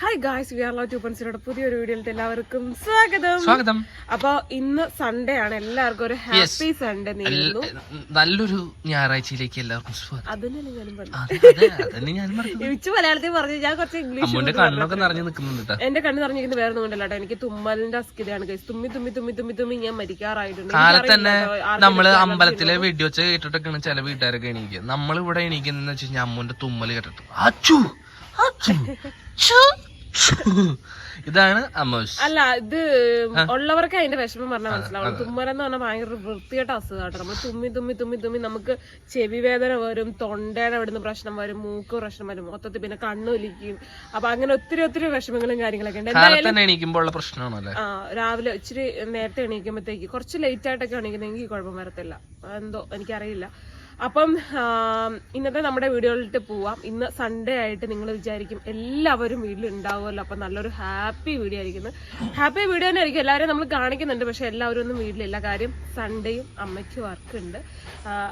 Hi guys we are love to പൺസിനോട് പുതിയൊരു വീഡിയോയിലേക്ക് എല്ലാവർക്കും സ്വാഗതം. സ്വാഗതം. അപ്പൊ ഇന്ന് സൺഡേ ആണ്. എല്ലാവർക്കും ഒരു ഹാപ്പി സൺഡേ നേരുന്നു നല്ലൊരു ഞായറാഴ്ചയിലേക്ക് എല്ലാവർക്കും സ്വാഗതം. ഞാനും പറഞ്ഞു. ഇച്ചു മലയാളത്തിൽ പറഞ്ഞു. ഞാൻ കുറച്ച് ഇംഗ്ലീഷ് അമ്മൂന്റെ കണ്ണൊക്കെ നിറഞ്ഞു നിൽക്കുന്നുണ്ട് എന്റെ കണ്ണ് നിറഞ്ഞിരിക്കുന്നത് വേറെ ഒന്നും കൊണ്ടല്ല എനിക്ക് തുമ്മലിന്റെ അസ്കിതയാണ് ഗൈസ് തുമ്മി തുമ്മി തുമ്മി തുമ്മി തുമ്മി ഞാൻ മരിക്കാറായിട്ടുണ്ട്. കാലത്ത് തന്നെ നമ്മൾ അമ്പലത്തിലെ വെടിവെച്ച് കേട്ടിട്ടൊക്കെയാണ് ചില വീട്ടുകാരൊക്കെ എണീക്കുക. നമ്മളിവിടെ എണീക്കുന്ന വെച്ച് കഴിഞ്ഞാൽ അമ്മൂന്റെ തുമ്മൽ കേട്ടിട്ട് അച്ചു അച്ചു. ഇതാണ് അമോഷ് അല്ല ഇത് ഉള്ളവർക്ക് അതിന്റെ വിഷമം പറഞ്ഞാൽ മനസ്സിലാവും തുമ്മലെന്ന് പറഞ്ഞാൽ ഭയങ്കര വൃത്തിയായിട്ട് അസുഖമാട്ടോ നമ്മൾ തുമ്മി തുമ്മി തുമ്മി തുമ്മി നമുക്ക് ചെവി വേദന വരും തൊണ്ടയുടെ അവിടുന്ന് പ്രശ്നം വരും മൂക്ക് പ്രശ്നം വരും മൊത്തത്തിൽ പിന്നെ കണ്ണൊലിക്കും. അപ്പൊ അങ്ങനെ ഒത്തിരി ഒത്തിരി വിഷമങ്ങളും കാര്യങ്ങളൊക്കെ ഉണ്ട്. എണീക്കുമ്പോൾ പ്രശ്നമാണല്ലേ? ആ രാവിലെ ഇച്ചിരി നേരത്തെ എണീക്കുമ്പോഴത്തേക്ക് കുറച്ച് ലേറ്റ് ആയിട്ടൊക്കെ എണീക്കുന്നെങ്കിൽ കുഴപ്പം വരത്തില്ല. എന്തോ എനിക്കറിയില്ല. അപ്പം ഇന്നത്തെ നമ്മുടെ വീഡിയോയിലിട്ട് പോവാം. ഇന്ന് സൺഡേ ആയിട്ട് നിങ്ങൾ വിചാരിക്കും എല്ലാവരും വീട്ടിൽ ഉണ്ടാവുമല്ലോ. അപ്പം നല്ലൊരു ഹാപ്പി വീഡിയോ ആയിരിക്കുന്നത് ഹാപ്പി വീഡിയോ തന്നെ ആയിരിക്കും. എല്ലാവരും നമ്മൾ കാണിക്കുന്നുണ്ട്. പക്ഷെ എല്ലാവരും ഒന്നും വീട്ടിലില്ല. കാര്യം സൺഡേയും അമ്മയ്ക്ക് വർക്ക് ഉണ്ട്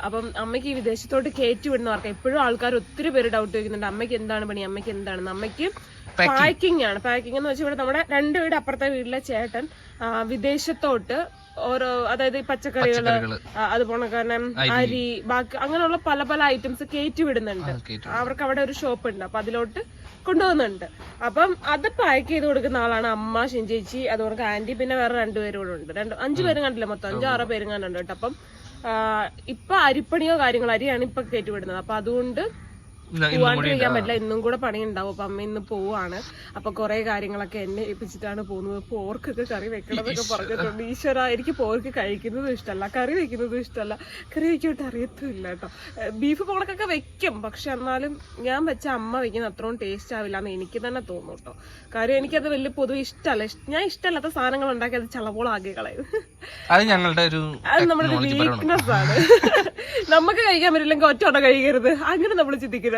അപ്പം അമ്മയ്ക്ക് ഈ വിദേശത്തോട്ട് കയറ്റി വിടുന്ന വർക്ക്. എപ്പോഴും ആൾക്കാർ ഒത്തിരി പേര് ഡൗട്ട് ചോദിക്കുന്നുണ്ട്. അമ്മയ്ക്ക് എന്താണ് പണി? അമ്മയ്ക്ക് എന്താണ്? അമ്മയ്ക്ക് പാക്കിംഗ് ആണ്. പാക്കിംഗ് എന്ന് വെച്ചാൽ ഇവിടെ നമ്മുടെ രണ്ട് വീട് അപ്പുറത്തെ വീട്ടിലെ ചേട്ടൻ വിദേശത്തോട്ട് ഓരോ അതായത് ഈ പച്ചക്കറികൾ. ആ, അതുപോലെ തന്നെ അരി. ബാക്കി അങ്ങനെയുള്ള പല പല ഐറ്റംസ് കയറ്റി വിടുന്നുണ്ട്. അവർക്ക് അവിടെ ഒരു ഷോപ്പ് ഉണ്ട്. അപ്പൊ അതിലോട്ട് കൊണ്ടുപോകുന്നുണ്ട് അപ്പം അത് പാക്ക് ചെയ്ത് കൊടുക്കുന്ന ആളാണ് അമ്മ ഷിൻചേച്ചി അതുപോലെ ആന്റി പിന്നെ വേറെ രണ്ടുപേരും കൂടെ ഉണ്ട്. രണ്ട് അഞ്ചു പേരും കണ്ടില്ല മൊത്തം. അഞ്ചോ ആറോ പേരും കണ്ടുണ്ട് കേട്ടോ. അപ്പം ഇപ്പൊ അരിപ്പണിയോ കാര്യങ്ങളോ അരിയാണ് ഇപ്പൊ കയറ്റി വിടുന്നത്. അപ്പൊ അതുകൊണ്ട് പോവാണ്ടിരിക്കാൻ പറ്റില്ല. ഇന്നും കൂടെ പണി ഉണ്ടാവും അപ്പൊ അമ്മ ഇന്ന് പോവാണ്. അപ്പൊ കുറെ കാര്യങ്ങളൊക്കെ എന്നെ ഏൽപ്പിച്ചിട്ടാണ് പോകുന്നത്. പോർക്കൊക്കെ കറി വെക്കണമെന്നൊക്കെ പറഞ്ഞിട്ടുണ്ട്. ഈശ്വര എനിക്ക് പോർക്ക് കഴിക്കുന്നതും ഇഷ്ടമല്ല കറി വെക്കുന്നതും ഇഷ്ടമല്ല കറി വെക്കോട്ട് അറിയത്തുമില്ല കേട്ടോ. ബീഫ് പോണക്കൊക്കെ വെക്കും. പക്ഷെ എന്നാലും ഞാൻ വെച്ച അമ്മ വെക്കുന്ന അത്രയും ടേസ്റ്റ് ആവില്ല എന്ന് എനിക്ക് തന്നെ തോന്നും കേട്ടോ. കാര്യം എനിക്കത് വലിയ പൊതുവെ ഇഷ്ടമല്ല ഞാൻ ഇഷ്ടമല്ലാത്ത സാധനങ്ങൾ ഉണ്ടാക്കി അത് ചളവോളാകെ കളയും. അത് ഞങ്ങളുടെ ഒരു അത് നമ്മുടെ വീക്ക്നെസ് ആണ്. നമുക്ക് കഴിക്കാൻ പറ്റില്ലെങ്കിൽ ഒറ്റ കഴിക്കരുത്. അങ്ങനെ നമ്മൾ ചിന്തിക്കണം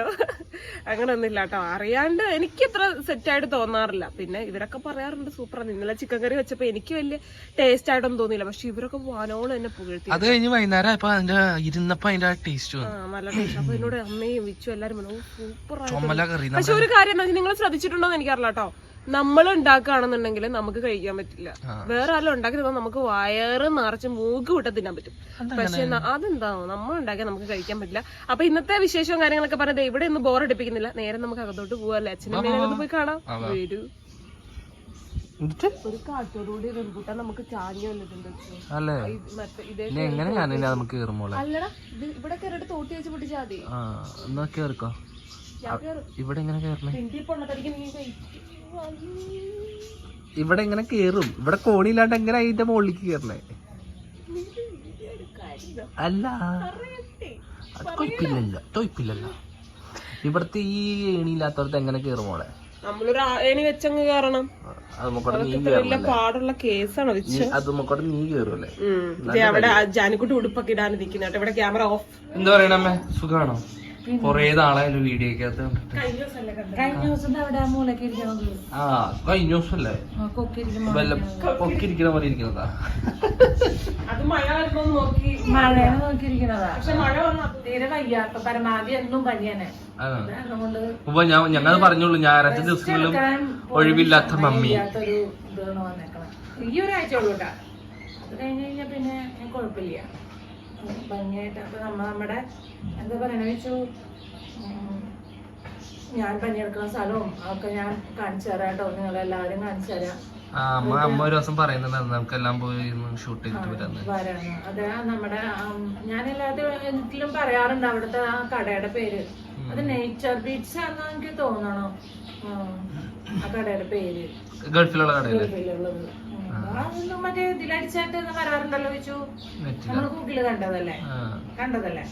അങ്ങനെ ഒന്നുമില്ല കേട്ടോ അറിയാണ്ട് എനിക്ക് ഇത്ര സെറ്റായിട്ട് തോന്നാറില്ല. പിന്നെ ഇവരൊക്കെ പറയാറുണ്ട് സൂപ്പർ ഇന്നലെ ചിക്കൻ കറി വെച്ചപ്പോ എനിക്ക് വലിയ ടേസ്റ്റ് ആയിട്ടൊന്നും തോന്നിയില്ല. പക്ഷെ ഇവരൊക്കെ വാനോളം എന്നെ പുകഴ്ത്തി. അത് കഴിഞ്ഞ് വൈകുന്നേരം അതിന്റെ ഇരുന്നപ്പോ അതിന്റെ ടേസ്റ്റ് ആ, നല്ല ടേസ്റ്റ് അപ്പൊ എന്നോട് അമ്മയും വിച്ചു എല്ലാരും കറി പക്ഷെ ഒരു കാര്യം നിങ്ങൾ ശ്രദ്ധിച്ചിട്ടുണ്ടോ എന്ന് എനിക്കറിയില്ല കേട്ടോ നമ്മൾ ഉണ്ടാക്കുകയാണെന്നുണ്ടെങ്കിൽ നമുക്ക് കഴിക്കാൻ പറ്റില്ല. വേറെ ആരും ഉണ്ടാക്കി തന്നാൽ നമുക്ക് വയറ് നിറച്ച് മൂക്ക് വിട്ട തിന്നാൻ പറ്റും. പക്ഷെ അതെന്താണോ അതെന്താ? നമ്മൾ ഉണ്ടാക്കിയാൽ നമുക്ക് കഴിക്കാൻ പറ്റില്ല. അപ്പൊ ഇന്നത്തെ വിശേഷവും കാര്യങ്ങളൊക്കെ പറഞ്ഞത് ഇവിടെ ഒന്നും ബോർ അടിപ്പിക്കുന്നില്ല. നേരെ നമുക്ക് അകത്തോട്ട് പോവാല്ലേ? അച്ഛനും അമ്മേനെ പോയി കാണാം. വരൂ. ഒരു കാറ്റോടുകൂടി റംബൂട്ടാൻ നമുക്ക് ചാഞ്ഞു വന്നിട്ടുണ്ട് എങ്ങനെ ഞാൻ നമുക്ക് കയറുമ്പോളെ അല്ലടാ ഇവിടെ കയറിയിട്ട് തോട്ടി വെച്ച് പൊട്ടിച്ചാൽ മതി. എന്നാ കേറിക്കോ. ഇവിടെ എങ്ങനെ കേറണേ? ഇവിടെ എങ്ങനെ കേറും? ഇവിടെ കോണില്ലാണ്ട് എങ്ങനെ അതിന്റെ മുകളിലേക്ക് കേറണേ? അല്ല. അത് കൊഴപ്പില്ലല്ലോ തൊയ്പ്പില്ലല്ലോ ഇവിടത്തെ ഈ ഏണിയില്ലാത്തവർക്ക് എങ്ങനെ കേറും മോളെ? നമ്മളൊരു ഏണി വെച്ചങ്ങ് കയറണം വലിയ പാടുള്ള കേസാണ് അത് നീ. അവിടെ ജാനിക്കുട്ടി ഉടുപ്പൊക്കെ ഇടാൻ നിൽക്കുന്ന ഇവിടെ ക്യാമറ ഓഫ്. എന്താ പറയണമ്മേ സുഖാണോ? കൊറേ നാളായാലും വീഡിയോ കഴിഞ്ഞ ദിവസം അവിടെ ആ കഴിഞ്ഞ ദിവസമല്ലേ കൊക്കിരിക്കുമ്പോ വല്ല പൊക്കിരിക്കണ പോലെ ഇരിക്കുന്നതാ. അത് മഴ വരുമ്പോ നോക്കി മഴയെ നോക്കിയിരിക്കണതാ പക്ഷെ മഴ വന്ന തീരെ വയ്യാത്ത പരമാവധി എന്നും അപ്പൊ ഞാൻ ഞങ്ങൾ പറഞ്ഞോളൂ ഞായറാഴ്ച ദിവസങ്ങളിലും ഒഴിവില്ലാത്ത മമ്മി. ഈ ഒരാഴ്ച ഉള്ളൂട്ടാ അത് കഴിഞ്ഞ് കഴിഞ്ഞാൽ പിന്നെ കുഴപ്പമില്ല. ഭംഗിയായിട്ട് അപ്പൊ നമ്മ നമ്മുടെ എന്താ പറയണ വെച്ചു? ഞാൻ പണിയെടുക്കുന്ന സ്ഥലവും ഒക്കെ ഞാൻ കാണിച്ചു തരാം കേട്ടോ. നിങ്ങളെല്ലാവരും കാണിച്ചു തരാം. അമ്മ അമ്മ ഒരു ദിവസം പറയുന്നുണ്ടായിരുന്നു നമുക്കെല്ലാം പോയി ഷൂട്ട് ചെയ്തിട്ട് വരാന്ന്. അതെ നമ്മുടെ ഞാൻ എല്ലാത്തിലും പറയാറുണ്ട് അവിടുത്തെ ആ കടയുടെ പേര്. അത് നേച്ചർ ബീറ്റ്സ് ആണെന്ന് എനിക്ക് തോന്നണോ. ആ കടയുടെ പേര്. ഗൾഫിലുള്ള ഗൾഫിലുള്ളത്. മറ്റേ ഇതിലടിച്ചായിട്ട് ഒന്ന് വരാറുണ്ടല്ലോ വെച്ചു? നമ്മൾ കണ്ടതല്ലേ? ആ. കണ്ടതല്ലേ?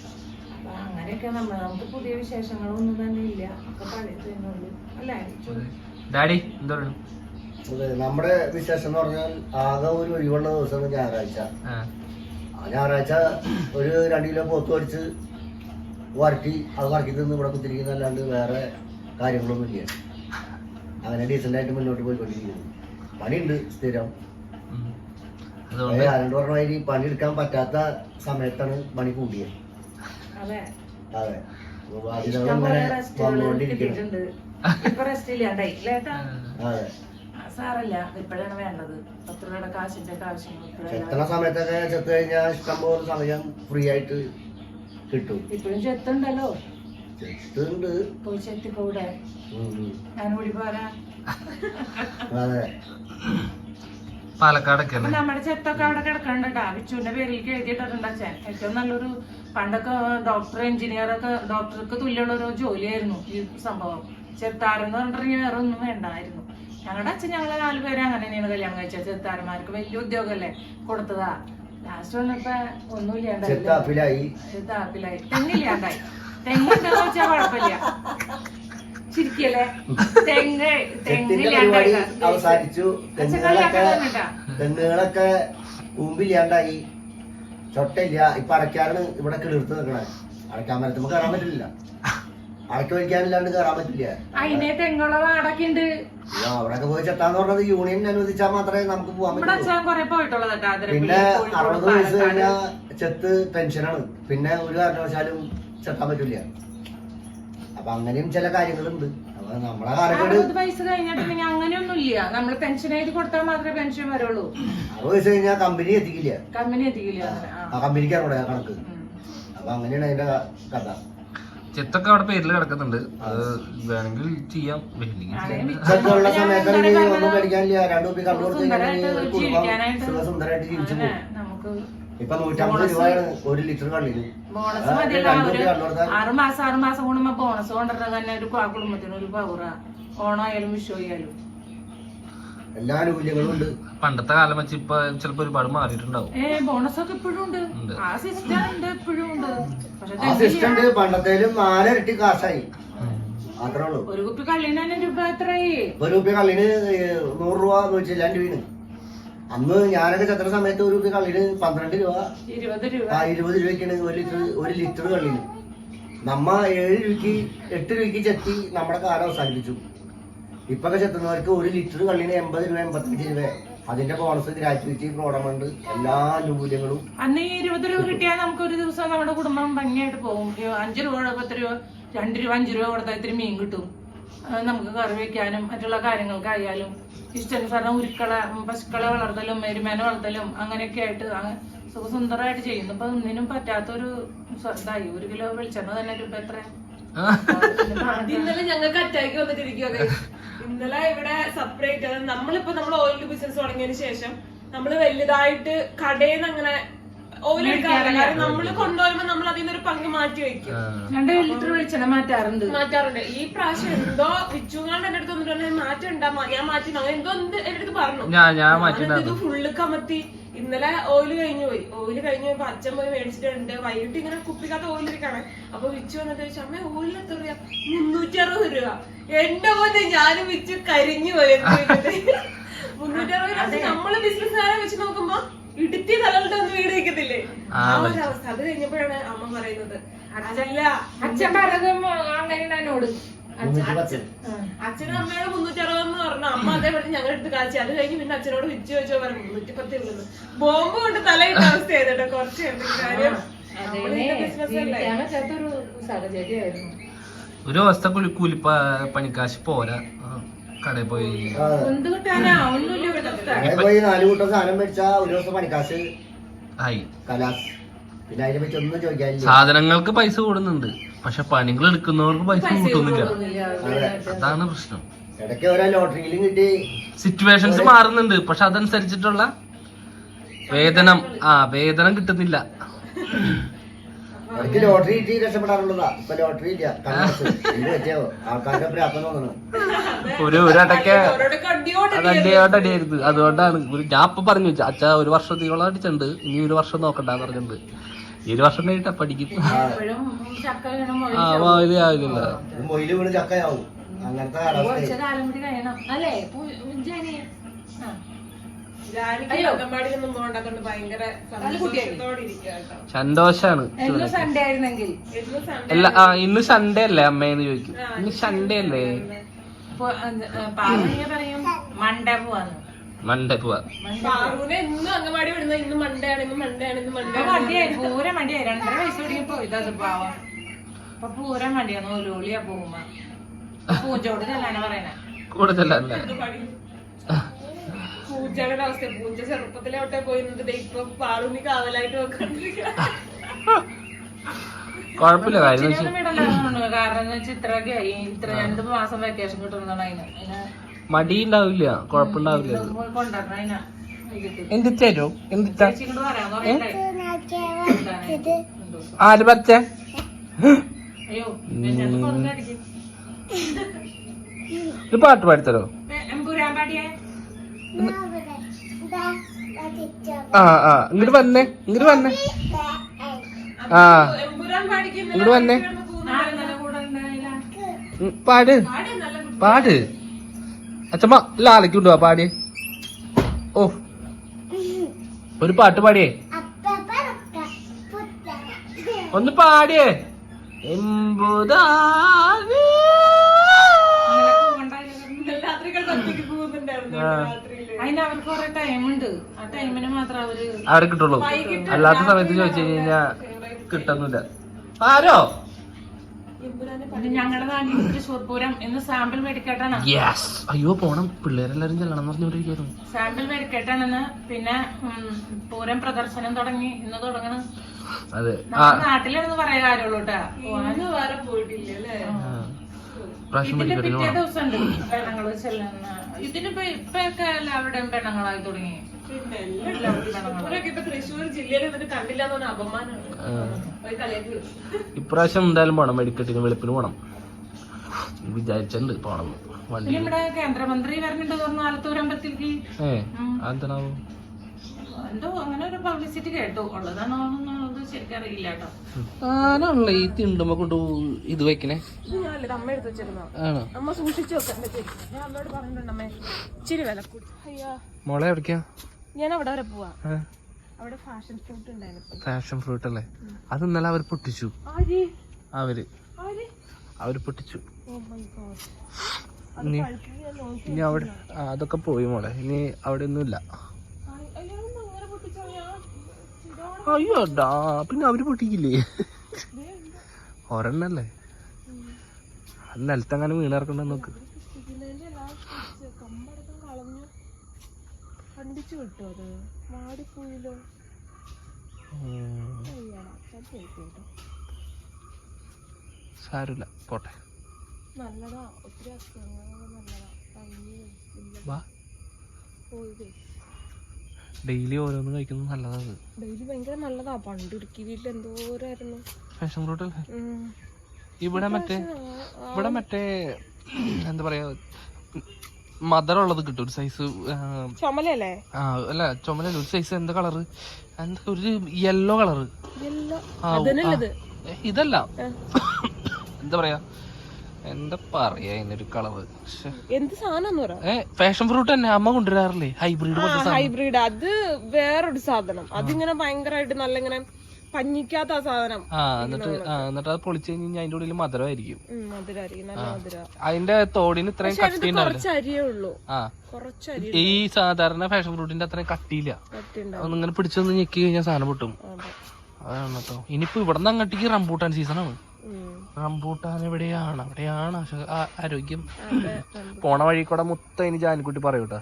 അപ്പൊ അങ്ങനെയൊക്കെ നമ്മൾ നമുക്ക് പുതിയ വിശേഷങ്ങളൊന്നും തന്നെ ഇല്ല. ഒക്കെ അല്ലേ? ഡാഡി എന്താ പറയുന്നു? നമ്മുടെ വിശേഷം എന്ന് പറഞ്ഞാൽ ആകെ ഒരു ഒഴിവുള്ള ദിവസം ഞായറാഴ്ച. ഞായറാഴ്ച ഒരു രണ്ട് കിലോ പോത്ത് മേടിച്ച് വരട്ടി അത് വറക്കി തിന്ന് ഇവിടെ കുത്തിരിക്കുന്ന അല്ലാണ്ട് വേറെ കാര്യങ്ങളൊന്നും ഇല്ല അങ്ങനെ ഡീസന്റായിട്ട് മുന്നോട്ട് പോയിക്കൊണ്ടിരിക്കുന്നു. പണിയുണ്ട് സ്ഥിരം. പറഞ്ഞ പണിയെടുക്കാൻ പറ്റാത്ത സമയത്താണ് പണി കൂടിയത്. അതെ. അതെ. അപ്പൊ ബാധ്യതകൾ ഇഷ്ടംപോലെ ഇങ്ങനെ റെസ്റ്റുകൾ വന്നുകൊണ്ടിരിക്കണം കിട്ടിയിട്ടുണ്ട്. ഇപ്പൊ റെസ്റ്റ് ഇല്ലാണ്ടായി. ഇല്ലേട്ടാ അതെ. ആ, സാരല്ല ഇപ്പോഴാണ് വേണ്ടത്. പത്ത് രൂപയുടെ കാശിന്റെ ഒക്കെ ആവശ്യം ചെത്തണ ഇപ്പോഴാണ് സമയത്തൊക്കെ ചെത്ത് കഴിഞ്ഞാൽ ഇഷ്ടംപോലെ സമയം ഫ്രീ ആയിട്ട് കിട്ടും. ഇപ്പോഴും ചെത്തുണ്ടല്ലോ. ചെത്തുണ്ട്. പോയി. ഞാൻ കൂടി പോരാ. അതെ. പാലക്കാടൊക്കെ നമ്മുടെ ചെത്തൊക്കെ അവിടെ കിടക്കണ്ടാ വിച്ചുവിന്റെ പേരിലേക്ക് എഴുതിയിട്ടുണ്ട് അച്ഛൻ? ഏറ്റവും നല്ലൊരു പണ്ടൊക്കെ ഡോക്ടർ എഞ്ചിനീയർ ഒക്കെ ഡോക്ടർക്ക് തുല്യമുള്ള ഒരു ജോലിയായിരുന്നു ഈ സംഭവം. ചെത്താരെന്ന് പറഞ്ഞിട്ടുണ്ടെങ്കിൽ വേറെ ഒന്നും വേണ്ടായിരുന്നു. ഞങ്ങളുടെ അച്ഛൻ ഞങ്ങളെ നാലുപേരെ അങ്ങനെ തന്നെയാണ് കല്യാണം കഴിച്ചത്. ചെത്താരന്മാർക്ക് വലിയ ഉദ്യോഗമല്ലേ കൊടുത്തതാ. ലാസ്റ്റ് വന്നപ്പോ ഒന്നുമില്ലാണ്ടായി ചെത്താപ്പിലായി. തെങ്ങില്ലാണ്ടായി. തെങ്ങ് വെച്ചാൽ കുഴപ്പമില്ല. ചിരിക്കല്ലേ? തെങ്ങ് ചെത്തിന്റെ പരിപാടി തെങ്ങില്ലാണ്ടായി അവസാനിച്ചു. തെങ്ങുകളൊക്കെ തെങ്ങുകളൊക്കെ കൂമ്പില്ലാണ്ടായി. ചൊട്ടയില്ല. ഇപ്പൊ അടയ്ക്കാറാണ് ഇവിടെ കിളിർത്ത് നിൽക്കണേ അടയ്ക്കാൻ മരത്തുമ്പോ കയറാൻ പറ്റില്ല അടയ്ക്ക് വലിക്കാനില്ലാണ്ട് കയറാൻ പറ്റില്ല. അതിനെ തെങ്ങുള്ള അവിടെയൊക്കെ പോയി ചെത്താന്ന് പറഞ്ഞത് യൂണിയൻ അനുവദിച്ചാൽ മാത്രമേ നമുക്ക് പോകാൻ പറ്റൂ പിന്നെ അറുപത് വയസ്സ് കഴിഞ്ഞാൽ ചെത്ത് പെൻഷനാണ്. പിന്നെ ഒരു കാരണവശാലും ചെത്താൻ പറ്റില്ല. അപ്പൊ അങ്ങനെയും ചില കാര്യങ്ങളുണ്ട്. അപ്പൊ നമ്മളെ കാലഘട്ടം അറുപത് വയസ്സ് കഴിഞ്ഞിട്ടുണ്ടെങ്കിൽ അങ്ങനെയൊന്നും ഇല്ല നമ്മൾ പെൻഷൻ എഴുതി കൊടുത്താൽ മാത്രമേ പെൻഷൻ വരുള്ളൂ. അറുപത് വയസ്സ് കഴിഞ്ഞാൽ കമ്പനി എത്തിക്കില്ല. കമ്പനി എത്തിക്കില്ല അങ്ങനെ. ആ. ആ കമ്പനിക്കാണ് ഇവിടെ കണക്ക്. അപ്പൊ അങ്ങനെയാണ് അതിന്റെ കഥ. ചെത്തൊക്കെ അവിടെ പേരിൽ കിടക്കുന്നുണ്ട്. അത് വേണമെങ്കിൽ ചെയ്യാം. വേണമെങ്കിൽ സമയത്ത് ഞാൻ ഒന്നും പറയുക? പേടിക്കാനില്ല രണ്ടു കുപ്പി കണ്ടു കൊടുത്ത് കഴിഞ്ഞാൽ സുന്ദരമായിട്ട് കുടുംബം ജീവിക്കാനായിട്ട് സുഖസുന്ദരമായിട്ട് ജീവിച്ചു അങ്ങനെ പോകും. നമുക്ക് ഇപ്പൊ നൂറ്റമ്പത് രൂപയാണ് ഒരു ലിറ്റർ കള്ളിന് ബോണസ് മതിയല്ലോ ഒരു ആറ് മാസം ആറ് മാസം കൂടുമ്പോ ബോണസ് കൊണ്ടുവരുന്നത് തന്നെ ഒരു കുടുംബത്തിന് ഒരു പൗറ ഓണായാലും വിഷു ആയാലും. എല്ലാ ആനുകൂല്യങ്ങളും ഉണ്ട്. പണ്ടത്തെ കാലം വെച്ച് ഇപ്പൊ ചിലപ്പോ ഒരുപാട് മാറിയിട്ടുണ്ടാവും. ഏ ബോണസ് ഒക്കെ ഇപ്പോഴും ഉണ്ട്. ആ സിസ്റ്റം ഉണ്ട് ഇപ്പോഴും ഉണ്ട്. പക്ഷെ ആ സിസ്റ്റം ഉണ്ട്. പണ്ടത്തേലും നാലരട്ടി കാശായി അത്രേ ഉള്ളൂ. ഒരു കുപ്പി കള്ളിന് തന്നെ രൂപ എത്രയായി? ഒരു കുപ്പി കള്ളിന് നൂറ് രൂപ നൂറ്റി ചില്ലാൻ രൂപയാണ് അന്ന് ഞാനൊക്കെ ചത്ര സമയത്ത് ഒരു കള്ളി കള്ളിന് പന്ത്രണ്ട് രൂപ ഇരുപത് രൂപ. ആ ഇരുപത് രൂപയ്ക്കാണ് ഒരു ലിറ്റർ ഒരു ലിറ്റർ കള്ളിന് നമ്മ ഏഴ് രൂപയ്ക്ക് എട്ട് രൂപയ്ക്ക് ചെത്തി നമ്മുടെ കാലം അവസാനിപ്പിച്ചു. ഇപ്പൊക്കെ ചെത്തുന്നവർക്ക് ഒരു ലിറ്റർ കള്ളിന് എൺപത് രൂപ എൺപത്തഞ്ച് രൂപ. അതിന്റെ ബോണസ് ഗ്രാറ്റുവിറ്റി പ്രോഡമുണ്ട് എല്ലാ ആനുകൂല്യങ്ങളും അന്ന് ഈ ഇരുപത് രൂപ കിട്ടിയാൽ നമുക്ക് ഒരു ദിവസം നമ്മുടെ കുടുംബം ഭംഗിയായിട്ട് പോകും. അഞ്ചു അഞ്ച് രൂപ പത്ത് രൂപ രണ്ട് രൂപ അഞ്ച് രൂപ കൊടുത്താൽ ഇത്തിരി മീൻ കിട്ടും. നമുക്ക് കറി വെക്കാനും മറ്റുള്ള കാര്യങ്ങൾക്കായാലും ഇഷ്ടാനുസരണം ഉരുക്കള ഉരുക്കളെ പശുക്കളെ വളർത്തലും എരുമേനെ വളർത്തലും അങ്ങനെയൊക്കെ ആയിട്ട് സുഖസുന്ദരമായിട്ട് ചെയ്യുന്നു. അപ്പൊ ഒന്നിനും പറ്റാത്തൊരു ഇതായി. ഒരു കിലോ വെളിച്ചെണ്ണ തന്നെ രൂപ എത്ര? അത് ഇന്നലെ ഞങ്ങൾക്ക് അറ്റാക്ക് വന്നിട്ടിരിക്കുക ഇന്നലെ ഇവിടെ സെപ്പറേറ്റ് നമ്മളിപ്പോ നമ്മൾ ഓയിൽ ബിസിനസ് തുടങ്ങിയതിന് ശേഷം നമ്മൾ വലുതായിട്ട് കടയിൽ നിന്ന് അങ്ങനെ കാരണം നമ്മൾ കൊണ്ടുവരുമ്പോ നമ്മൾ അതിൽ നിന്നൊരു പങ്ക് മാറ്റി വെക്കും രണ്ട് ലിറ്റർ വെളിച്ചെണ്ണ മാറ്റാറുണ്ട്. മാറ്റാറുണ്ട്. ഈ പ്രാവശ്യം എന്തോ വിച്ചുങ്ങാണ്ട് എന്റെ അടുത്ത് വന്നിട്ട് മാറ്റം ഉണ്ടാ ഞാൻ മാറ്റി അങ്ങനെ എന്തോ എന്ത് എന്റെ അടുത്ത് പറഞ്ഞു. ഞാൻ ഞാൻ ഞാനെന്ത് ഇത് ഫുള്ള് കമത്തി. ഇന്നലെ ഓയിൽ കഴിഞ്ഞു പോയി. ഓയിൽ കഴിഞ്ഞു പോയപ്പോ അച്ഛൻ പോയി മേടിച്ചിട്ടുണ്ട്. വൈകിട്ട് ഇങ്ങനെ കുപ്പിക്കാത്ത ഓയിൽ ഇരിക്കാണ് അപ്പൊ വിച്ചു വന്നിട്ട് ചോദിച്ചു അമ്മ ഓയിൽ എത്ര രൂപ മുന്നൂറ്റി അറുപത് രൂപ. എന്റെ പോലെ ഞാനും വിച്ചു കരിഞ്ഞു പോയി. മുന്നൂറ്റി അറുപത് രൂപ നമ്മൾ ബിസിനസ്സുകാരെ വെച്ച് നോക്കുമ്പോ ഇടുത്തി തലകളുടെ ഒന്നും വീട് വെക്കത്തില്ലേ? ആ ഒരു അവസ്ഥ അത് കഴിഞ്ഞപ്പോഴാണ് അമ്മ പറയുന്നത്. അച്ഛല്ല അച്ഛൻ പറഞ്ഞതും അങ്ങനോട് അച്ഛൻ അച്ഛനും അമ്മയോട് മുന്നൂറ്റി അറുപത് എന്ന് പറഞ്ഞു. അമ്മ അതേ പറഞ്ഞു ഞങ്ങൾ എടുത്ത് കാച്ചി. അത് കഴിഞ്ഞ് പിന്നെ അച്ഛനോട് വിച്ചു ചോദിച്ചോ പറഞ്ഞു മുന്നൂറ്റി പത്തേ ഉള്ളൂ ബോംബ് കൊണ്ട് തല ഇട്ട അവസ്ഥ ചെയ്തിട്ടോ കുറച്ച് കാര്യം? ഒരു അവസ്ഥ കൂലി പണിക്കാശ് പോരാ. കടയിൽ പോയി. കടയിൽ നാല് കൂട്ടം സാധനം മേടിച്ചാ ഒരു ദിവസം പണിക്കാശ് ആയി. കലാസ്. പിന്നെ അതിനെ പറ്റി ഒന്നും ചോദിക്കാനില്ല. സാധനങ്ങൾക്ക് പൈസ കൂടുന്നുണ്ട്. പക്ഷെ പണികൾ എടുക്കുന്നവർക്ക് പൈസ കൂട്ടുന്നില്ല. അതാണ് പ്രശ്നം. ഇടയ്ക്ക് ഓരോ ലോട്ടറിയിലും കിട്ടി. സിറ്റുവേഷൻസ് മാറുന്നുണ്ട്. പക്ഷെ അതനുസരിച്ചിട്ടുള്ള വേതനം ആ വേതനം കിട്ടുന്നില്ല. ഇടയ്ക്ക് ലോട്ടറി കിട്ടി രക്ഷപ്പെടാറുള്ളതാ. ഇപ്പൊ ലോട്ടറി ഇല്ല. പറ്റിയോ ആൾക്കാരുടെ തോന്നണം. ഒരു ഒരടക്ക അതുകൊണ്ടാണ് ഒരു ഞാൻ ഇപ്പൊ പറഞ്ഞു അച്ഛാ ഒരു വർഷത്തോളം അടിച്ചിട്ടുണ്ട്. ഇനി ഒരു വർഷം നോക്കണ്ടെന്ന് പറഞ്ഞിട്ടുണ്ട്. ഈ ഒരു വർഷം കഴിഞ്ഞിട്ട് പഠിക്കും. ആ. ഇത് മൊയിൽ വീണ് ചക്കയാവും. അങ്ങനത്തെ സന്തോഷാണ്. അല്ല ആ ഇന്ന് സൺഡേ അല്ലേ അമ്മേന്ന് ചോദിക്കും. ഇന്ന് സൺഡേ അല്ലേ? മണ്ടേ പോവാന്ന് മണ്ടേ പോവാ. അംഗൻവാടി വിടുന്ന ഇന്ന് മൺഡേ ആണ് ഇന്ന് മൺഡേ ആണ് ഇന്ന് മൺഡേ ഇപ്പൊ മടിയായി പൂര മടിയായി. രണ്ടര വയസ്സ് തുടങ്ങിയപ്പോ ഇതത് പാവം. ഇപ്പൊ പൂര മടിയാണ് ഓലോളിയാ പോകുമ്പോ. പൂഞ്ചോട് ചെല്ലാനാ പറയണേ കൂടുതലല്ലേ പൂജയുടെ അവസ്ഥ. പൂജ ചെറുപ്പത്തിലെ തൊട്ടേ പോയിരുന്നത് ദേ ഇപ്പൊ പാളുമി കാവലായിട്ട് കുഴപ്പമില്ല കാര്യം തോന്നുന്നു. കാരണം എന്ന് വെച്ചാൽ ഇത്രയൊക്കെ ഇത്ര രണ്ട് മാസം വെക്കേഷൻ കിട്ടുന്നതാണ് അതിന്. മടിയുണ്ടാവില്ല കുഴപ്പമുണ്ടാവില്ല വൈകിട്ട്. എന്ത് തരും എന്ത് ആര് പച്ച ഒരു പാട്ട് പാടിത്തരോ? എമ്പുരാൻ പാടിയേ? ആ ആ. ഇങ്ങോട്ട് വന്നേ ഇങ്ങോട്ട് വന്നേ. ആ. ഇങ്ങോട്ട് വന്നേ. പാട്. പാട്. അച്ഛമ്മ ലാലയ്ക്കുണ്ടോ പാടി? ഓ. ഒരു പാട്ട് പാടിയേ. ഒന്ന് പാടിയേ. എമ്പുതാവേ. അതിന് അവർക്ക് കുറെ ടൈമുണ്ട് ആ ടൈമിന് മാത്രം അവർ കിട്ടുള്ളൂ. അല്ലാത്ത സമയത്ത് ചോദിച്ചു കഴിഞ്ഞാ കിട്ടുന്നില്ല. ആരോ? ഞങ്ങളുടെ നാട്ടിൽ തൃശ്ശൂർ പൂരം ഇന്ന് സാമ്പിൾ മേടിക്കട്ടാണ്. യെസ് അയ്യോ പോണം. പിള്ളേരെല്ലാരും ചെല്ലണം എന്ന് പറഞ്ഞോണ്ടിരിക്കുന്നു സാമ്പിൾ മേടിക്കട്ടാണെന്ന്. പിന്നെ പൂരം പ്രദർശനം തുടങ്ങി. ഇന്ന് തുടങ്ങണം. അതെ. നാട്ടിലാണെന്ന് പറയാൻ കാര്യമുള്ളൂ കേട്ടാ ഇന്ന് പോയിട്ടില്ല അല്ലേ ആ. പ്രാവശ്യം ചെല്ലുന്ന? ഇതിനിപ്പോ ഇപ്പൊക്കെ എല്ലാവരുടെയും പെണ്ണുങ്ങളായി തുടങ്ങി. ഇപ്രാവശ്യം എന്തായാലും പോണം മെഡിക്കറ്റിന് വെളുപ്പിന് പോണം. വിചാരിച്ചിട്ടുണ്ട് പോണം വണ്ടി. ഇവിടെ കേന്ദ്രമന്ത്രി വരുന്നുണ്ട് തോന്നുന്നു ഏ അതെന്താണാവോ എന്തോ അങ്ങനെ ഒരു പബ്ലിസിറ്റി കേട്ടു. ഉള്ളതാണോ ആണല്ലേ ഈ തിണ്ടുമ്പോ കൊണ്ട് ഇത് വെക്കണേ? ആണോ? അമ്മ സൂക്ഷിച്ചു ഇച്ചിരി വില കൂടി അയ്യാ. മോളെ എവിടേക്കാ? ഞാൻ അവിടെ വരെ പോവാ. അവിടെ ഫാഷൻ ഫ്രൂട്ട് ഉണ്ടായിരുന്നു ഫാഷൻ ഫ്രൂട്ട് അല്ലേ? അത് ഇന്നലെ അവർ പൊട്ടിച്ചു. ആര്? അവർ. ആര്? അവർ പൊട്ടിച്ചു. ഓ മൈ ഗോഡ് ഇനി ഞാൻ നോക്കി ഇനി അവിടെ അതൊക്കെ പോയി മോളെ. ഇനി അവിടെ ഒന്നുമില്ല അയാളൊന്നും അങ്ങനെ പൊട്ടിച്ചാ ഞാൻ ഇതോടെ അയ്യോ ഡാ പിന്നെ അവർ പൊട്ടിക്കില്ലേ? ഒരെണ്ണല്ലേ? അത് നിലത്തങ്ങനെ വീണിറക്കണ്ട നോക്ക്. കണ്ടിച്ചു അത് മാടിപ്പോയില്ലോ അയ്യാടാ പോയി സാരമില്ല പോട്ടെ. നല്ലതാ ഒത്തിരി അസുഖങ്ങൾ നല്ലതാ. പനി പോയത് ഡെയിലി ഓരോന്ന് കഴിക്കുന്നത് നല്ലതാണ്. ഡെയിലി ഭയങ്കര നല്ലതാ. പണ്ട് ഇടുക്കി വീട്ടിൽ എന്തോരായിരുന്നു ഫാഷൻ ഫ്രൂട്ട് അല്ലേ. ഇവിടെ മറ്റേ ഇവിടെ മറ്റേ എന്താ പറയാ മദർ ഉള്ളത് കിട്ടും. ഒരു സൈസ് ചുമലല്ലേ ആ അല്ല ചുമലല്ല ഒരു സൈസ് എന്താ കളറ് എന്താ ഒരു യെല്ലോ കളറ് ഇതല്ല. എന്താ പറയാ? എന്താ പറയാ അതിനൊരു കളറ് എന്ത് സാധനം ഫാഷൻ ഫ്രൂട്ട് തന്നെ. അമ്മ കൊണ്ടുവരാറില്ലേ? ഹൈബ്രിഡ് ഹൈബ്രിഡ് അത് വേറൊരു സാധനം. അതിങ്ങനെ ഭയങ്കരമായിട്ട് നല്ല ഇങ്ങനെ പഞ്ഞിക്കാത്ത ആ സാധനം. ആ എന്നിട്ട് എന്നിട്ട് അത് പൊളിച്ചു കഴിഞ്ഞാൽ അതിന്റെ ഉള്ളിൽ മധുരമായിരിക്കും. അതിന്റെ തോടിന് ഇത്രയും കട്ടി ഉണ്ടാവില്ല ഈ സാധാരണ ഫാഷൻ ഫ്രൂട്ടിന്റെ അത്രയും കട്ടിയില്ല. ഇങ്ങനെ പിടിച്ചു പിടിച്ചൊന്ന് ഞെക്കി കഴിഞ്ഞാൽ സാധനം പൊട്ടും. അതാണ് കേട്ടോ. ഇനിയിപ്പോ ഇവിടെ നിന്ന് അങ്ങോട്ടേക്ക് റംബൂട്ടാൻ സീസൺ ഉം. റംബൂട്ടാൻ എവിടെയാണ്? അവിടെയാണ് ആരോഗ്യം. പോണ വഴി കൂടെ മുത്ത ഇനി ജാനിക്കുട്ടി പറയൂട്ടോ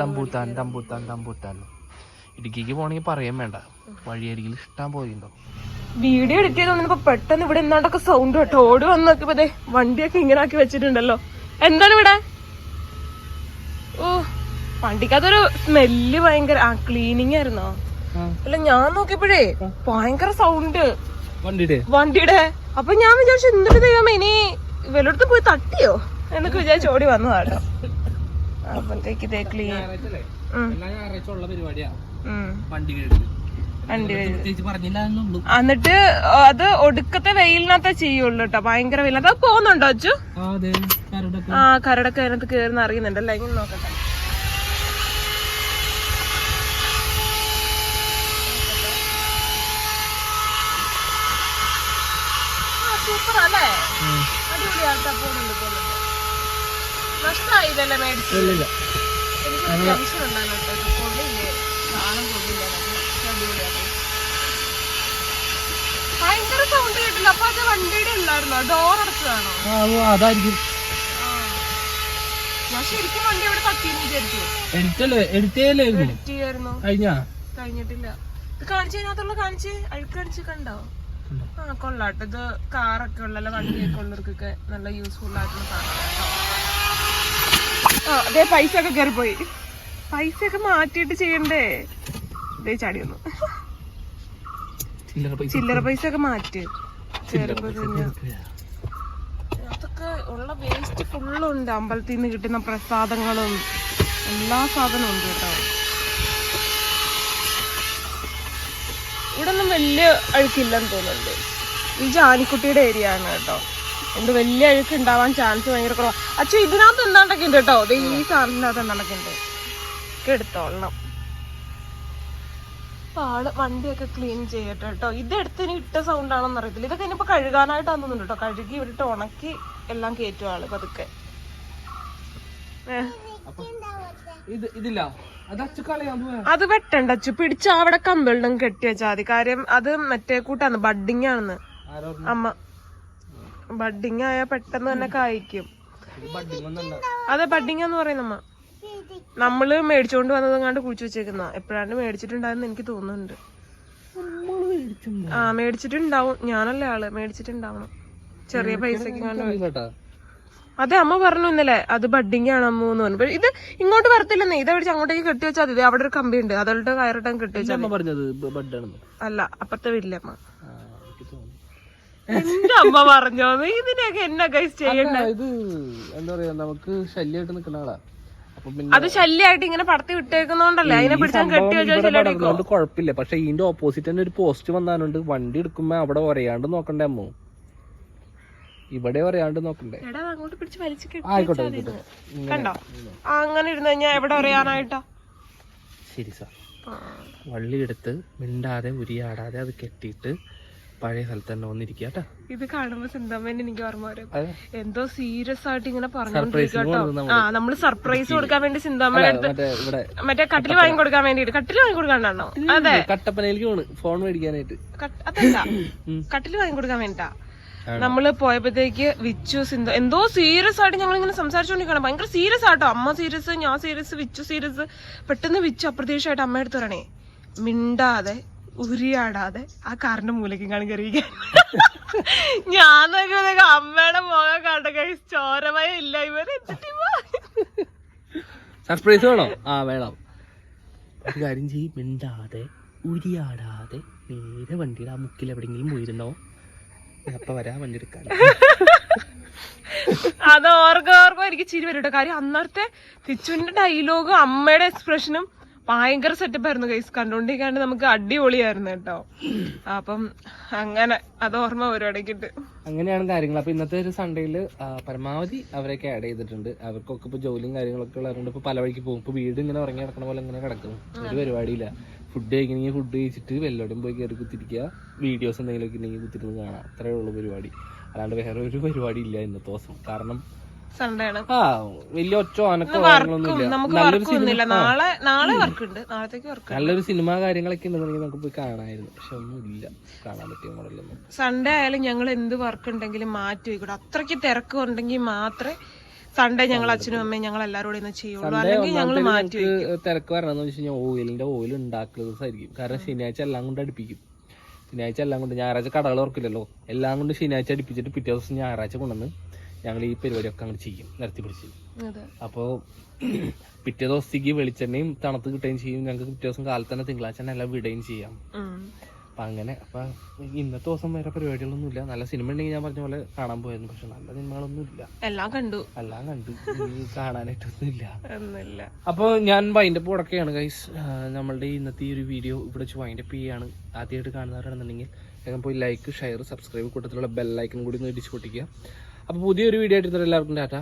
ദമ്പൂത്താൻ ദമ്പൂത്താൻ ദമ്പൂത്താൻ ഇടുക്കിക്ക് പോണെങ്കിൽ പറയാൻ വേണ്ട. വഴിയരികിൽ ഇഷ്ടം പോയിണ്ടോ വീഡിയോ എഡിറ്റ് ചെയ്ത് വന്നപ്പോ പെട്ടെന്ന് ഇവിടെ എന്താണ്ടൊക്കെ സൗണ്ട് കേട്ടോ. ഓടി വന്ന് നോക്കിയപ്പോ വണ്ടിയൊക്കെ ഇങ്ങനെ ആക്കി വെച്ചിട്ടുണ്ടല്ലോ. എന്താണ് ഇവിടെ? ഓ വണ്ടിക്കകത്തൊരു സ്മെല്ല് ഭയങ്കര ആ ക്ലീനിങ് ആയിരുന്നോ? അല്ല ഞാൻ നോക്കിയപ്പോഴേ ഭയങ്കര സൗണ്ട് വണ്ടിയുടെ? വണ്ടിയുടെ? അപ്പൊ ഞാൻ വിചാരിച്ചു എന്തൊരു ദൈവമേ ഇനി വല്ലയിടത്ത് പോയി തട്ടിയോ? എന്നൊക്കെ വിചാരിച്ചു ഓടി വന്നതാട്ടോ അപ്പത്തേക്ക് ഇതേ ക്ലീൻ എന്നിട്ട് അത് ഒടുക്കത്തെ വെയിലിനകത്തേ ചെയ്യുള്ളൂ കേട്ടോ. ഭയങ്കര വെയിലിനകത്ത് പോകുന്നുണ്ടോ അച്ചു? ആ അതെ. കരടൊക്കെ. ആ കരടൊക്കെ അതിനകത്ത് കേറുന്ന അറിയുന്നുണ്ടല്ലേ ഇങ്ങനെ നോക്കട്ടെ. സൂപ്പർ അല്ലേ അടിപൊളിയായിട്ടാ പോകുന്നുണ്ട് പോകുന്നുണ്ട്. നഷ്ടമായില്ലല്ലേ മേടിച്ചു? എനിക്ക് ടെൻഷൻ ഉണ്ടായിരുന്നു കേട്ടോ. ഇത് കൊള്ളില്ലേ? സാധനം കൊള്ളില്ല. അടിപൊളിയായിട്ട് ഭയങ്കര സൗണ്ട് കേട്ടില്ല. അപ്പൊ അത് വണ്ടിയുടെ ഉണ്ടായിരുന്നോ ഡോർ അടച്ചതാണോ? അതായിരിക്കും. ഞാൻ ശരിക്കും വണ്ടി വിചാരിച്ചു. എഡിറ്റ് കഴിഞ്ഞാ? കഴിഞ്ഞിട്ടില്ല. ഇത് കാണിച്ചതിനകത്തുള്ള കാണിച്ച് അഴുക്ക് കാണിച്ച് കണ്ടോ? ആ കൊള്ളാട്ടോ. ഇത് കാറൊക്കെ ഉള്ള വണ്ടിയൊക്കെ ഉള്ളവർക്കൊക്കെ നല്ല യൂസ്ഫുൾ ആയിട്ടുള്ള സാധനം അതേ പൈസ ഒക്കെ കയറിപ്പോയി. പൈസ ഒക്കെ മാറ്റിയിട്ട് ചെയ്യണ്ടേ? ഇതേ ചാടി വന്നു. ചില്ലറ പൈസ ഒക്കെ മാറ്റി. അതൊക്കെ ഉള്ള വേസ്റ്റ് ഫുള്ളുണ്ട് അമ്പലത്തിൽ നിന്ന് കിട്ടുന്ന പ്രസാദങ്ങളും എല്ലാ സാധനവും ഉണ്ട് കേട്ടോ. ഇവിടെ ഒന്നും വലിയ അഴുക്കില്ലെന്ന് തോന്നുന്നുണ്ട്. ഈ ജാനിക്കുട്ടിയുടെ ഏരിയ ആണ് കേട്ടോ. എന്ത് വലിയ അഴുക്ക് ഉണ്ടാവാൻ ചാൻസ് ഭയങ്കര കുറവാണ് അച്ഛൻ ഇതിനകത്ത് എന്താണ്ടൊക്കെ ഉണ്ട് കേട്ടോ? ദേ ഈ സാധനത്തിനകത്ത് എന്താണ്ടൊക്കെ ഉണ്ട്? എടുത്തോളണം. ആൾ വണ്ടിയൊക്കെ ക്ലീൻ ചെയ്യട്ടെ കേട്ടോ. ഇത് എടുത്തിന് ഇട്ട സൗണ്ട് ആണെന്ന് അറിയത്തില്ല. ഇതൊക്കെ ഇനിയിപ്പോ കഴുകാനായിട്ടാന്ന് തോന്നുന്നു കേട്ടോ. കഴുകി ഇവിടിട്ട് ഉണക്കി എല്ലാം കയറ്റും ആൾ പതുക്കെ. ഏ. ഇത് ഇതില്ല. അത് അച്ചു കളയാൻ പോയാ അത് വെട്ടണ്ട അച്ചു. പിടിച്ച് അവിടെ കമ്പിളിടും കെട്ടി വെച്ചാൽ മതി. കാര്യം അത് മറ്റേ കൂട്ടാണ്. ബഡിങ് ആണെന്ന്. അമ്മ. ബഡിങ് ആയാൽ പെട്ടെന്ന് തന്നെ കായ്ക്കും. അതെ ബഡിങ് എന്ന് പറയുന്ന അമ്മ. നമ്മൾ മേടിച്ചോണ്ട് വന്നതെങ്ങാണ്ട് കുഴിച്ചു വെച്ചേക്കുന്ന. എപ്പോഴാണ്ട് മേടിച്ചിട്ടുണ്ടായെന്ന് എനിക്ക് തോന്നുന്നുണ്ട്. ആ മേടിച്ചിട്ടുണ്ടാവും. ഞാനല്ലേ ആൾ. മേടിച്ചിട്ടുണ്ടാവണം. ചെറിയ പൈസക്ക് കേട്ടാ. അതെ അമ്മ പറഞ്ഞു ഇന്നലെ അത് ബഡിങ് ആണ് അമ്മ എന്ന് പറഞ്ഞു. ഇത് ഇങ്ങോട്ട് വരത്തില്ലെന്നേ ഇത് അവിടെ അങ്ങോട്ടേക്ക് കെട്ടി വെച്ചാൽ മതി. അവിടെ ഒരു കമ്പി ഉണ്ട് അതോട്ട് കയറിട്ടാൻ കെട്ടി വെച്ചാൽ പറഞ്ഞത് അല്ല അപ്പുറത്തെ വീട്ടിലമ്മ. എന്റെ അമ്മ പറഞ്ഞോ ഇതിനൊക്കെ എന്നാ കൈസ് ചെയ്യണ്ട ഇത് എന്താ പറയാ നമുക്ക് ശല്യമായിട്ട് നിൽക്കുന്ന ആളാ. അത് ശല്യമായിട്ട് ഇങ്ങനെ പടത്തി വിട്ടേക്കുന്നോണ്ടല്ലേ അതിനെ പിടിച്ചാൽ കെട്ടി വെച്ചാൽ അതുകൊണ്ട് കുഴപ്പമില്ല. പക്ഷെ ഇതിന്റെ ഓപ്പോസിറ്റ് തന്നെ ഒരു പോസ്റ്റ് വന്നാലുണ്ട് വണ്ടി എടുക്കുമ്പോ അവിടെ ഒരയാണ്ട് നോക്കണ്ടേ അമ്മ? ഇവിടെ പറയാണ്ട് നോക്കണ്ടേ? ആയിക്കോട്ടെ. കണ്ടോ? അങ്ങനെ ഇരുന്ന് എവിടെ ശരി സാർ. വള്ളി എടുത്ത് മിണ്ടാതെ ഉരിയാടാതെ അത് കെട്ടിയിട്ട് പഴയ സ്ഥലത്ത് തന്നെ വന്നിരിക്കുക കേട്ടോ. ഇത് കാണുമ്പോ സിന്താമ്മേനെ എനിക്ക് ഓർമ്മ വരും. എന്തോ സീരിയസ് ആയിട്ട് ഇങ്ങനെ പറഞ്ഞു ആ നമ്മൾ സർപ്രൈസ് കൊടുക്കാൻ വേണ്ടി അടുത്ത് മറ്റേ കട്ടിൽ വാങ്ങി കൊടുക്കാൻ വേണ്ടിട്ട് കട്ടിൽ വാങ്ങി കൊടുക്കാണ്ടാണോ അതെ. കട്ടപ്പനയിലേക്ക് ഫോൺ മേടിക്കാനായിട്ട്. അതല്ല. കട്ടിൽ വാങ്ങി കൊടുക്കാൻ വേണ്ടിട്ടാ. നമ്മൾ പോയപ്പോഴത്തേക്ക് വിച്ചു സിന്ധു എന്തോ സീരിയസ് ആയിട്ട് ഞങ്ങൾ ഇങ്ങനെ സംസാരിച്ചോണ്ടിരിക്കണം ഭയങ്കര സീരിയസ് ആട്ടോ. അമ്മ സീരിയസ് ഞാൻ സീരിയസ് വിച്ചു സീരിയസ് പെട്ടെന്ന് വിച്ചു അപ്രതീക്ഷയായിട്ട് അമ്മ എടുത്ത് പറയണേ മിണ്ടാതെ ഉരിയാടാതെ ആ കാറിന്റെ മൂലയ്ക്ക് കാണി കയറിയിരിക്കാൻ ഞാൻ അമ്മയുടെ മുഖം കണ്ട ചോരമയ ഇല്ല. ഇവരെ സർപ്രൈസ് വേണോ? ആ വേണം. ഒരു കാര്യം ചെയ്യും. മിണ്ടാതെ ഉരിയാടാതെ നേരെ വണ്ടിയുടെ ആ മുക്കിൽ എവിടെയെങ്കിലും പോയിരുന്നോ? അപ്പൊ വരാ വണ്ടി എടുക്കാൻ അത് ഓർക്കോ ഓർക്കോ എനിക്ക് ചിരി വരും കേട്ടോ. കാര്യം അന്നത്തെ തിച്ചുവിന്റെ ഡയലോഗും അമ്മയുടെ എക്സ്പ്രഷനും ഭയങ്കര സെറ്റപ്പ് ആയിരുന്നു കൈസ് കണ്ടോണ്ടിരിക്കാണ്ട് നമുക്ക് അടിപൊളിയായിരുന്നു കേട്ടോ. അപ്പം അങ്ങനെ അത് ഓർമ്മ വരും ഇടയ്ക്കിട്ട്. അങ്ങനെയാണ് കാര്യങ്ങൾ. അപ്പൊ ഇന്നത്തെ ഒരു സൺഡേയിൽ പരമാവധി അവരൊക്കെ ആഡ് ചെയ്തിട്ടുണ്ട്. അവർക്കൊക്കെ ഇപ്പൊ ജോലിയും കാര്യങ്ങളൊക്കെ ഉള്ളവരുണ്ട്. ഇപ്പൊ പല വഴിക്ക് പോകും. ഇപ്പൊ വീട് ഇങ്ങനെ ഉറങ്ങി കിടക്കണ പോലെ ഇങ്ങനെ കിടക്കും ഒരു പരിപാടിയില്ല. ഫുഡ് കഴിക്കണമെങ്കിൽ ഫുഡ് കഴിച്ചിട്ട് വെല്ലോടും പോയി കയറി കുത്തിരിക്കുക. വീഡിയോസ് എന്തെങ്കിലുമൊക്കെ ഉണ്ടെങ്കിൽ കുത്തിരുന്ന് കാണാം. അത്രേ ഉള്ളൂ പരിപാടി. അല്ലാണ്ട് വേറെ ഒരു പരിപാടി ഇല്ല ഇന്നത്തെ ദിവസം. കാരണം ആ വലിയ ഇല്ല. നല്ലൊരു സിനിമ കാര്യങ്ങളൊക്കെ ഉണ്ടെന്നുണ്ടെങ്കിൽ നമുക്ക് പോയി കാണായിരുന്നു പക്ഷെ ഒന്നും ഇല്ല. കാണാൻ പറ്റിയ മോഡലൊന്നും. സൺഡേ ആയാലും ഞങ്ങൾ എന്ത് വർക്ക് ഉണ്ടെങ്കിലും മാറ്റി വയ്ക്കൂടെ. അത്രയ്ക്ക് തിരക്ക് ഉണ്ടെങ്കിൽ മാത്രമേ സൺഡേ ഞങ്ങൾ അച്ഛനും അമ്മയും ഞങ്ങൾ എല്ലാവരോടും ഇന്ന് ചെയ്യുള്ളൂ. അല്ലെങ്കിൽ ഞങ്ങൾ മാറ്റി തിരക്ക് വരണമെന്ന് വെച്ച് കഴിഞ്ഞാൽ ഓയിലിന്റെ ഓയിൽ ഉണ്ടാക്കുന്ന ദിവസമായിരിക്കും. കാരണം ശനിയാഴ്ച എല്ലാം കൊണ്ട് അടുപ്പിക്കും. ശനിയാഴ്ച എല്ലാം കൊണ്ട് ഞായറാഴ്ച കടകൾ ഉറക്കില്ലല്ലോ എല്ലാം കൊണ്ട് ശനിയാഴ്ച അടുപ്പിച്ചിട്ട് പിറ്റേ ദിവസം ഞായറാഴ്ച കൊണ്ടുവന്ന് ഞങ്ങൾ ഈ പരിപാടിയൊക്കെ അങ്ങോട്ട് ചെയ്യും നിരത്തി പിടിച്ച്. അപ്പോൾ പിറ്റേ ദിവസത്തേക്ക് വെളിച്ചെണ്ണയും തണുത്ത് കിട്ടുകയും ചെയ്യും. ഞങ്ങൾക്ക് പിറ്റേ ദിവസം കാലത്ത് തന്നെ തിങ്കളാഴ്ച തന്നെ എല്ലാം വിടുകയും ചെയ്യാം. അപ്പം അങ്ങനെ അപ്പം ഇന്നത്തെ ദിവസം വേറെ പരിപാടികളൊന്നും ഇല്ല നല്ല സിനിമ ഉണ്ടെങ്കിൽ ഞാൻ പറഞ്ഞ പോലെ കാണാൻ പോയിരുന്നു പക്ഷെ നല്ല സിനിമകളൊന്നും ഇല്ല എല്ലാം കണ്ടു. എല്ലാം കണ്ടു. ഇനി കാണാനായിട്ടൊന്നും ഇല്ല ഒന്നുമില്ല. അപ്പോൾ ഞാൻ വൈൻഡപ്പ് ഉടക്കുകയാണ് ഗൈസ് നമ്മളുടെ ഇന്നത്തെ ഈ ഒരു വീഡിയോ ഇവിടെ വെച്ച് വൈൻഡപ്പ് ചെയ്യാണ്. ആദ്യമായിട്ട് കാണുന്നവരാണെന്നുണ്ടെങ്കിൽ വേഗം പോയി ലൈക്ക് ഷെയർ സബ്സ്ക്രൈബ് കൂട്ടത്തിലുള്ള ബെല്ലൈക്കൺ കൂടി ഒന്ന് ഇടിച്ചു പൊട്ടിക്കുക. അപ്പോൾ പുതിയൊരു വീഡിയോ ആയിട്ട് എല്ലാവർക്കും ടാറ്റ.